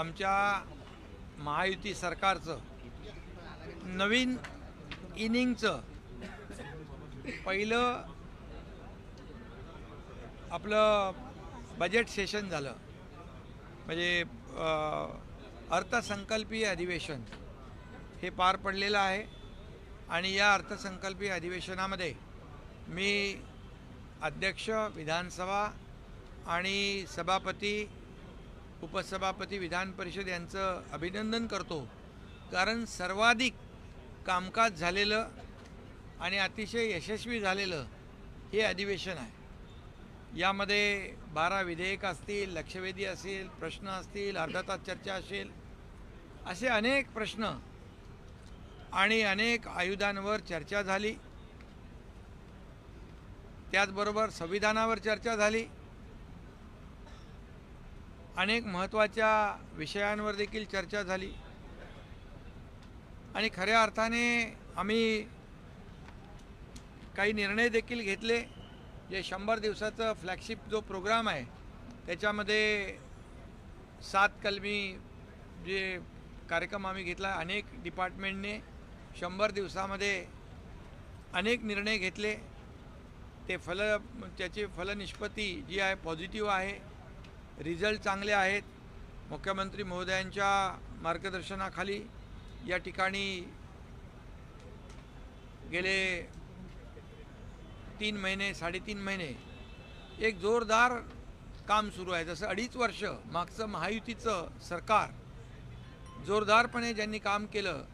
आमच्या महायुती सरकारचं नवीन इनिंगचं पहिलं आपलं बजेट सेशन झालं. म्हणजे अर्थसंकल्पीय अधिवेशन हे पार पडलेलं आहे. आणि या अर्थसंकल्पीय अधिवेशनामध्ये मी अध्यक्ष विधानसभा आणि सभापती उपसभापती विधान परिषद यांचं अभिनंदन करतो. कारण सर्वाधिक कामकाज झालेलं आणि अतिशय यशस्वी झालेलं हे अधिवेशन आहे. यामध्ये बारा विधेयक असतील लक्षवेधी असेल प्रश्न असतील अर्धा तास चर्चा असेल असे अनेक प्रश्न आणि अनेक आयुधांवर चर्चा झाली. त्याचबरोबर संविधानावर चर्चा झाली. अनेक महत्त्वाच्या विषयांवर देखील चर्चा झाली. आणि खऱ्या अर्थाने आम्ही काही निर्णय देखील घेतले. जे शंभर दिवसाचं फ्लॅगशिप जो प्रोग्राम आहे त्याच्यामध्ये सात कलमी जे कार्यक्रम आम्ही घेतला. अनेक डिपार्टमेंटने शंभर दिवसामध्ये अनेक निर्णय घेतले. ते फल त्याची फलनिष्पत्ती जी आहे पॉझिटिव्ह आहे. रिझल्ट चांगले आहेत. मुख्यमंत्री महोदयांच्या मार्गदर्शनाखाली या ठिकाणी गेले तीन महिने साडेतीन महिने एक जोरदार काम सुरू आहे. जसं अडीच वर्ष मागचं महायुतीचं सरकार जोरदारपणे ज्यांनी काम केलं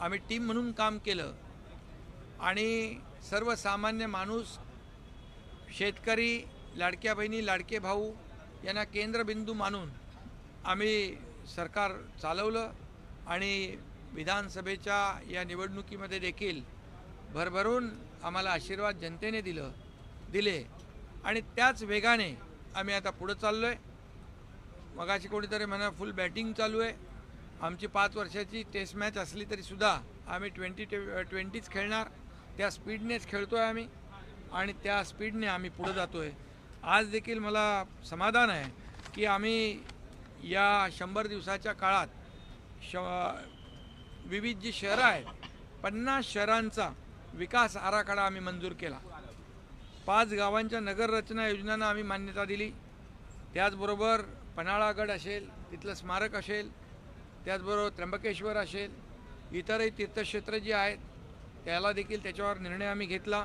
आम्ही टीम म्हणून काम केलं आणि सर्वसामान्य माणूस शेतकरी लाडक्या बहिणी लाडके भाऊ यांना केंद्रबिंदू मानून आम्ही सरकार चालवलं आणि विधानसभेच्या या निवडणुकीमध्ये देखील भरभरून आम्हाला आशीर्वाद जनतेने दिलं दिले. आणि त्याच वेगाने आम्ही आता पुढं चाललो आहे मगाशी कोणीतरी म्हणा फुल बॅटिंग चालू आहे. आमची पाच वर्षाची टेस्ट मॅच असली तरीसुद्धा आम्ही ट्वेंटी टे ट्वेंटीच खेळणार. त्या स्पीडनेच खेळतो आहे आम्ही आणि त्या स्पीडने आम्ही पुढं जातो आहे आज देखील मला समाधान आहे की आम्ही या शंभर दिवसाच्या काळात श विविध जी शहरं आहेत पन्नास शहरांचा विकास आराखडा आम्ही मंजूर केला. पाच गावांच्या नगररचना योजनांना आम्ही मान्यता दिली. त्याचबरोबर पन्हाळागड असेल तिथलं स्मारक असेल त्याचबरोबर त्र्यंबकेश्वर असेल इतरही तीर्थक्षेत्र जी आहेत त्याला देखील त्याच्यावर निर्णय आम्ही घेतला.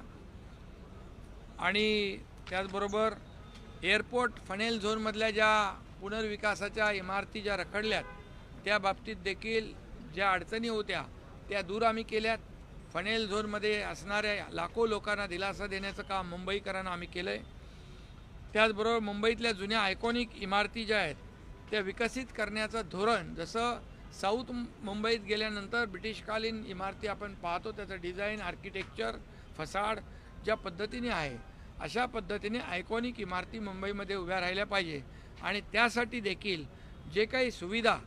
आणि त्याचबरोबर एअरपोर्ट फनेल झोनमधल्या ज्या पुनर्विकासाच्या इमारती ज्या रखडल्यात त्या बाबतीत देखील ज्या अडचणी होत्या त्या दूर आम्ही केल्यात. फनेल झोनमध्ये असणाऱ्या लाखो लोकांना दिलासा देण्याचं काम मुंबईकरांना आम्ही केलं आहे त्याचबरोबर मुंबईतल्या जुन्या आयकॉनिक इमारती ज्या आहेत त्या विकसित करण्याचं धोरण जसं साऊथ मुंबईत गेल्यानंतर ब्रिटिशकालीन इमारती आपण पाहतो त्याचं डिझाईन आर्किटेक्चर फसाड ज्या पद्धतीने आहे अशा पद्धतीने आयकॉनिक इमारती मुंबईमध्ये उभ्या राहिल्या पाहिजे. आणि त्यासाठी देखील जे काही सुविधा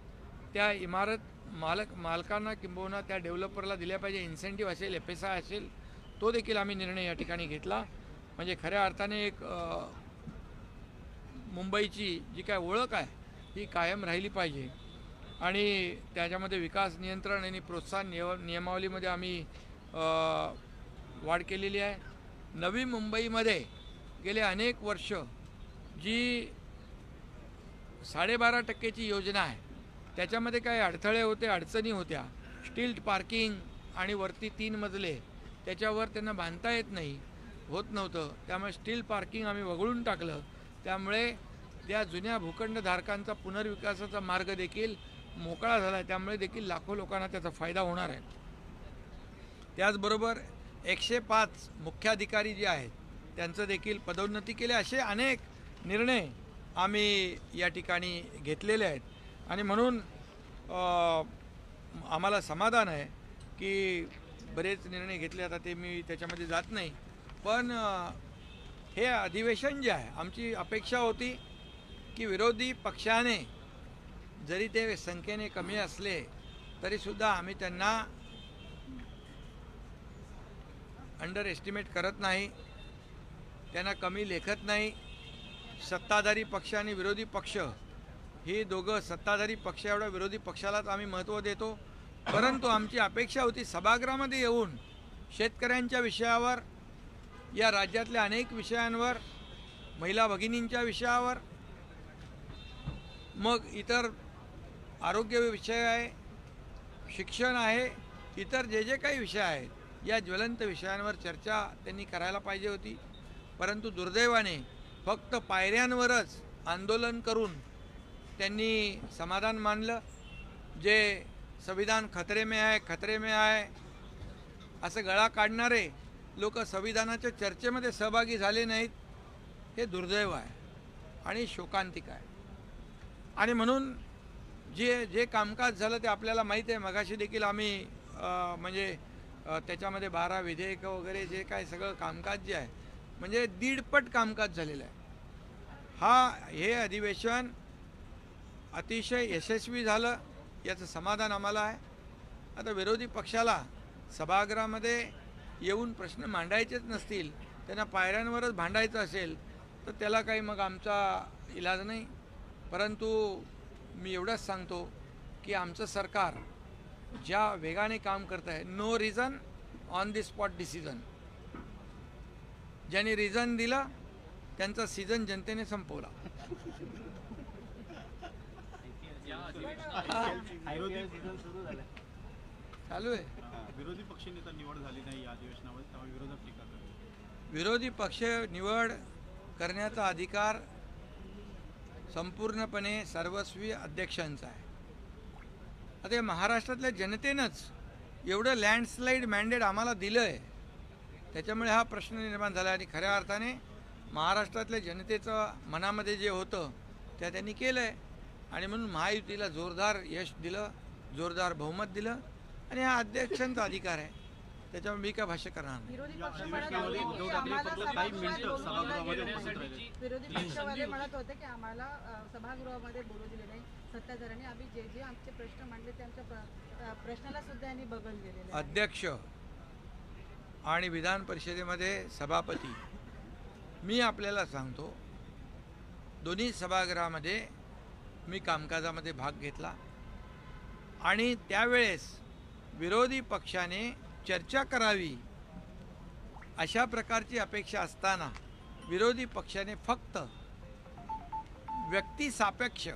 त्या इमारत मालक मालकांना किंबहुना त्या डेव्हलपरला दिल्या पाहिजे इन्सेंटिव्ह असेल एफ एस आय असेल तो देखील आम्ही निर्णय या ठिकाणी घेतला. म्हणजे खऱ्या अर्थाने एक मुंबईची जी काय ओळख आहे ही कायम राहिली पाहिजे. आणि त्याच्यामध्ये विकास नियंत्रण आणि प्रोत्साहन नियम नियमावलीमध्ये आम्ही वाढ केलेली आहे. नवी मुंबईमध्ये गेले अनेक वर्ष जी साडेबारा टक्केची योजना आहे. त्याच्यामध्ये काही अडथळे होते अडचणी होत्या. स्टिल्ट पार्किंग आणि वरती तीन मजले त्याच्यावर त्यांना बांधता येत नाही होत नव्हतं. त्यामुळे स्टील पार्किंग आम्ही वगळून टाकलं. त्यामुळे त्या जुन्या भूखंडधारकांचा पुनर्विकासाचा मार्ग देखील मोकळा झाला. आहे त्यामुळे देखील लाखो लोकांना त्याचा फायदा होणार आहे. त्याचबरोबर एकशे पाच मुख्याधिकारी जे आहेत त्यांचं देखील पदोन्नती केले. असे अनेक निर्णय आम्ही या ठिकाणी घेतलेले आहेत. आणि म्हणून आम्हाला समाधान आहे की बरेच निर्णय घेतले. जातात ते मी त्याच्यामध्ये जात नाही. पण हे अधिवेशन जे आहे आमची अपेक्षा होती की विरोधी पक्षाने जरी ते संख्येने कमी असले तरीसुद्धा आम्ही त्यांना अंडर एस्टिमेट करत नाही. त्यांना कमी लेखत नाही. सत्ताधारी पक्ष आणि विरोधी पक्ष हे दोघं सत्ताधारी पक्ष एवढा विरोधी पक्षालाच आम्ही महत्त्व देतो. परंतु आमची अपेक्षा होती सभागृहामध्ये येऊन शेतकऱ्यांच्या विषयावर या राज्यातल्या अनेक विषयांवर महिला भगिनींच्या विषयावर मग इतर आरोग्य विषय आहे शिक्षण आहे इतर जे जे काही विषय आहेत या ज्वलंत विषयांवर चर्चा त्यांनी करायला पाहिजे होती. परंतु दुर्दैवाने फक्त पायऱ्यांवरच आंदोलन करून त्यांनी समाधान मानलं. जे संविधान खतरे में आहे खतरे में आहे असं गळा काढणारे लोक संविधानाच्या चर्चेमध्ये सहभागी झाले नाहीत हे दुर्दैव आहे आणि शोकांतिक आहे. आणि म्हणून जे जे कामकाज झालं ते आपल्याला माहीत आहे. मगाशी देखील आम्ही म्हणजे त्याच्यामध्ये बारा विधेयकं वगैरे जे काय सगळं कामकाज जे आहे म्हणजे दीडपट कामकाज झालेलं आहे. हा हे अधिवेशन अतिशय यशस्वी झालं याचं समाधान आम्हाला आहे. आता विरोधी पक्षाला सभागृहामध्ये येऊन प्रश्न मांडायचेच नसतील त्यांना पायऱ्यांवरच भांडायचं असेल तर त्याला काही मग आमचा इलाज नाही. परंतु मी एवढंच सांगतो की आमचं सरकार ज्या वेगाने काम करत आहे no reason on the spot decision ज्यांनी रिझन दिलं त्यांचा सीझन जनतेने संपवला. चालू आहे. विरोधी पक्षनेता निवड झाली नाही या अधिवेशनामध्ये त्यामुळे विरोधक टीका विरोधी पक्ष निवड करण्याचा अधिकार संपूर्णपणे सर्वस्वी अध्यक्षांचा आहे. आता या महाराष्ट्रातल्या जनतेनंच एवढं लँडस्लाईड मॅन्डेट आम्हाला दिलं आहे त्याच्यामुळे हा प्रश्न निर्माण झाला आणि खऱ्या अर्थाने महाराष्ट्रातल्या जनतेचं मनामध्ये जे होतं त्या त्यांनी केलं आहे आणि म्हणून महायुतीला जोरदार यश दिलं जोरदार बहुमत दिलं. आणि हा अध्यक्षांचा अधिकार आहे. त्याच्यामुळे मी काय भाष्य करणार नाही. सत्ताधाऱ्यांनी आम्ही जे जे आमचे प्रश्न मांडले ते आमच्या प्रश्नाला सुद्धा यांनी बगल दिलेले अध्यक्ष आणि विधान परिषदेमध्ये सभापती मी आपल्याला सांगतो दोन्ही सभागृहामध्ये मी कामकाजामध्ये भाग घेतला आणि त्यावेळेस विरोधी पक्षाने चर्चा करावी अशा प्रकारची अपेक्षा असताना विरोधी पक्षाने फक्त व्यक्तिसापेक्ष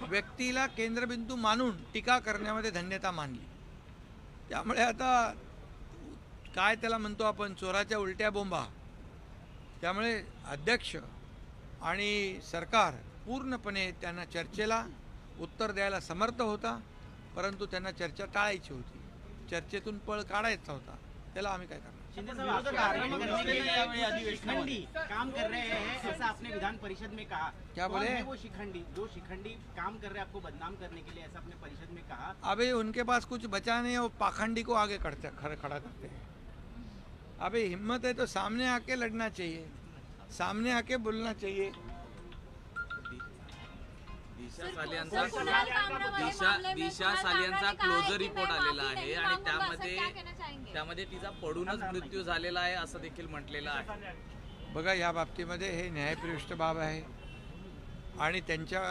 व्यक्तीला केंद्रबिंदू मानून टीका करण्यामध्ये धन्यता मानली. त्यामुळे आता काय त्याला म्हणतो आपण चोराच्या उलट्या बोंबा. त्यामुळे अध्यक्ष आणि सरकार पूर्णपणे त्यांना चर्चेला उत्तर द्यायला समर्थ होता परंतु त्यांना चर्चा टाळायची होती. चर्चेतून पळ काढायचा होता. त्याला आम्ही काय करणार? शिंदे साहब विरोधक आरोप करने के लिए शिखंडी काम कर रहे हैं ऐसा आपने विधान परिषद में कहा। क्या बोले? वो शिखंडी? जो शिखंडी काम कर रहे हैं आपको बदनाम करने के लिए ऐसा आपने परिषद में कहा। अबे उनके पास कुछ बचा नहीं है वो पाखंडी को आगे करते खड़- करते हैं। अबे हिम्मत है तो सामने आके लड़ना चाहिए। सामने आके बोलना चाहिए। दिशा सालियांचा दिशा दिशा सालियांचा क्लोजर रिपोर्ट आलेला आहे आणि त्यामध्ये त्यामध्ये तिचा पडूनच मृत्यू झालेला आहे असं देखील म्हटलेलं आहे. बघा या बाबतीमध्ये हे न्यायप्रविष्ट बाब आहे. आणि त्यांच्या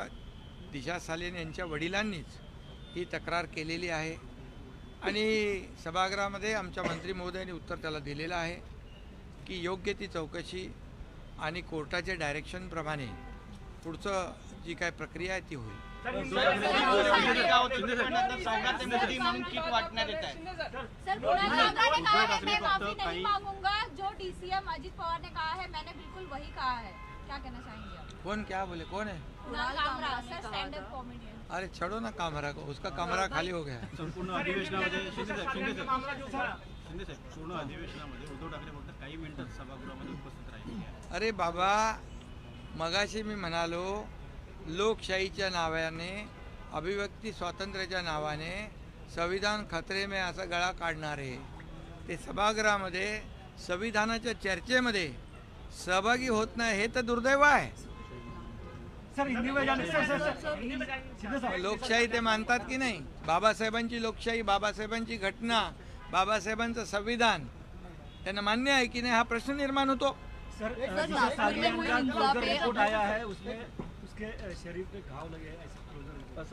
दिशा सालेन यांच्या वडिलांनीच ही तक्रार केलेली आहे. आणि सभागृहामध्ये आमच्या मंत्री महोदयांनी उत्तर त्याला दिलेलं आहे की योग्य ती चौकशी आणि कोर्टाच्या डायरेक्शनप्रमाणे पुढचं जी काय प्रक्रिया आहे ती होईल. जो डीसीएम अजित पवार ने कहा है मैंने बिल्कुल वही कहा है क्या कहना चाहेंगे कौन क्या बोले? कौन है? Kamra sir stand up comedian अरे छोड़ो ना कमरा को उसका कमरा खाली हो गया। संपूर्ण अधिवेशनामध्ये शिंदे साहेब शिंदे साहेब शिंदे साहेब पूर्ण अधिवेशनामध्ये उद्धव ठाकरे फक्त काही मिनिटं सभागृहामध्ये उपस्थित राहिले. अरे बाबा मगाशी मी म्हणालो लोकशाहीच्या नावाने अभिव्यक्ती स्वातंत्र्याच्या नावाने संविधान खतरे में असा गळा काढणारे ते सभागृहामध्ये संविधानाच्या चर्चेमध्ये सहभागी होत नाही हे तर दुर्दैव आहे. लोकशाही ते मानतात की नाही? बाबासाहेबांची लोकशाही बाबासाहेबांची घटना बाबासाहेबांचं संविधान त्यांना मान्य आहे की नाही हा प्रश्न निर्माण होतो. सर उसके शरीर पे घाव लगे ऐसे क्लोजर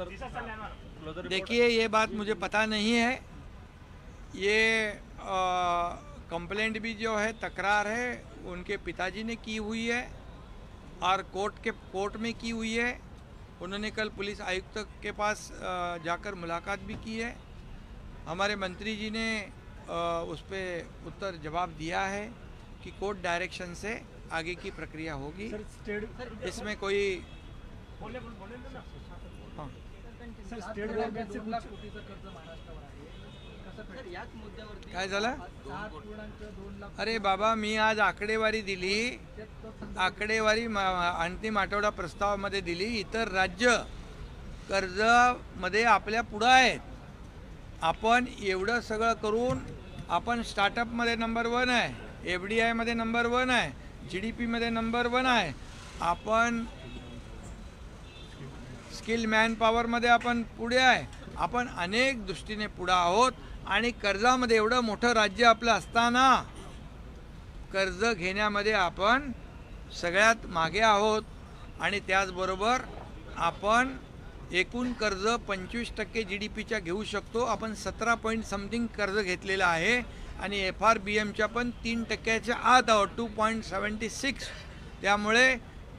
सर देखिए ये बात मुझे पता नहीं है। ये कंप्लेंट भी जो है तकरार है उनके पिताजी ने की हुई है और कोर्ट के कोर्ट में की हुई है। उन्होंने कल पुलिस आयुक्त के पास जाकर मुलाकात भी की है। हमारे मंत्री जी ने उस पर उत्तर जवाब दिया है कि कोर्ट डायरेक्शन से आगे की प्रक्रिया होगी। इसमें कोई काय झालं? अरे बाबा मी आज आकडेवारी दिली. आकडेवारी मा- अंतिम आठवडा प्रस्तावामध्ये दिली. इतर राज्य कर्जामध्ये आपल्या पुढं आहेत. आपण एवढं सगळं करून आपण स्टार्टअपमध्ये नंबर वन आहे. एफ डी आयमध्ये नंबर वन आहे. जी डी पीमध्ये नंबर वन आहे. आपण स्किल मॅनपॉवरमध्ये आपण पुढे आहे. आपण अनेक दृष्टीने पुढं आहोत आणि कर्जामध्ये एवढं मोठं राज्य आपलं असताना कर्ज घेण्यामध्ये आपण सगळ्यात मागे आहोत आणि त्याचबरोबर आपण एकूण कर्ज पंचवीस टक्के जी डी पीच्या घेऊ शकतो. आपण सतरा पॉईंट समथिंग कर्ज घेतलेलं आहे आणि एफ आर बी एमच्या पण तीन टक्क्याच्या आत आहोत. टू पॉईंट सेवन्टी सिक्स त्यामुळे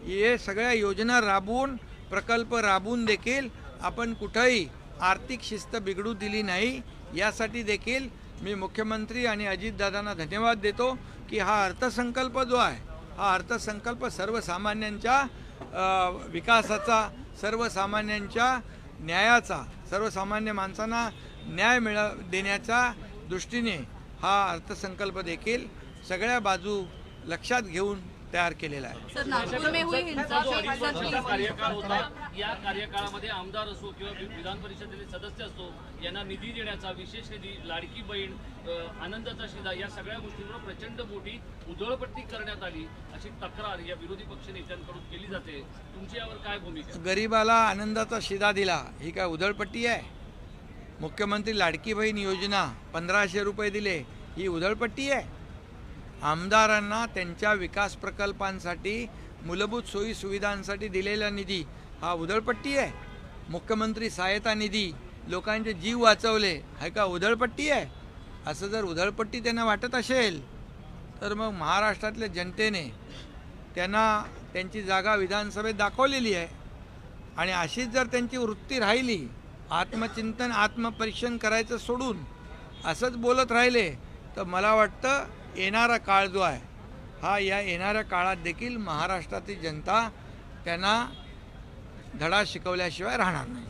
हे सगळ्या योजना राबवून प्रकल्प राबवून देखील आपण कुठंही आर्थिक शिस्त बिघडू दिली नाही. यासाठी देखील मी मुख्यमंत्री आणि अजितदादांना धन्यवाद देतो की हा अर्थसंकल्प जो आहे हा अर्थसंकल्प सर्वसामान्यांच्या विकासाचा सर्वसामान्यांच्या न्यायाचा सर्वसामान्य माणसांना न्याय मिळ देण्याच्या दृष्टीने हा अर्थसंकल्प देखील सगळ्या बाजू लक्षात घेऊन तयार केलेला आहे. सर नागपुर में हुई हिंसा जो पे अडीच सर वर्षाचा प्लीज कार्यकाळ होता या कार्यकाळामध्ये आमदार असो किंवा विधान परिषदेचे सदस्य असो यांना निधी देण्याचा विशेष निधी लाडकी बहीण आनंदाचा शिदा या सगळ्या गोष्टींवर प्रचंड मोठी उधळपट्टी करण्यात आली अशी तक्रार या विरोधी पक्ष नेत्यांकडून केली जाते. तुमची यावर काय भूमिका? गरिबाला आनंदाचा शिदा दिला ही काय उधळपट्टी आहे? मुख्यमंत्री लाडकी बहीण योजना पंधराशे रुपये दिले ही उधळपट्टी आहे? आमदारांना त्यांच्या विकास प्रकल्पांसाठी मूलभूत सोयी सुविधांसाठी दिलेला निधी हा उधळपट्टी आहे. मुख्यमंत्री सहायता निधी लोकांचे जीव वाचवले हे का उधळपट्टी आहे? असं जर उधळपट्टी त्यांना वाटत असेल तर मग महाराष्ट्रातल्या जनतेने त्यांना त्यांची जागा विधानसभेत दाखवलेली आहे. आणि अशीच जर त्यांची वृत्ती राहिली आत्मचिंतन आत्मपरीक्षण करायचं सोडून असंच बोलत राहिले तर मला वाटतं येणारा काळ जो आहे हा या येणाऱ्या काळात देखील महाराष्ट्रातील जनता त्यांना धडा शिकवल्याशिवाय राहणार नाही.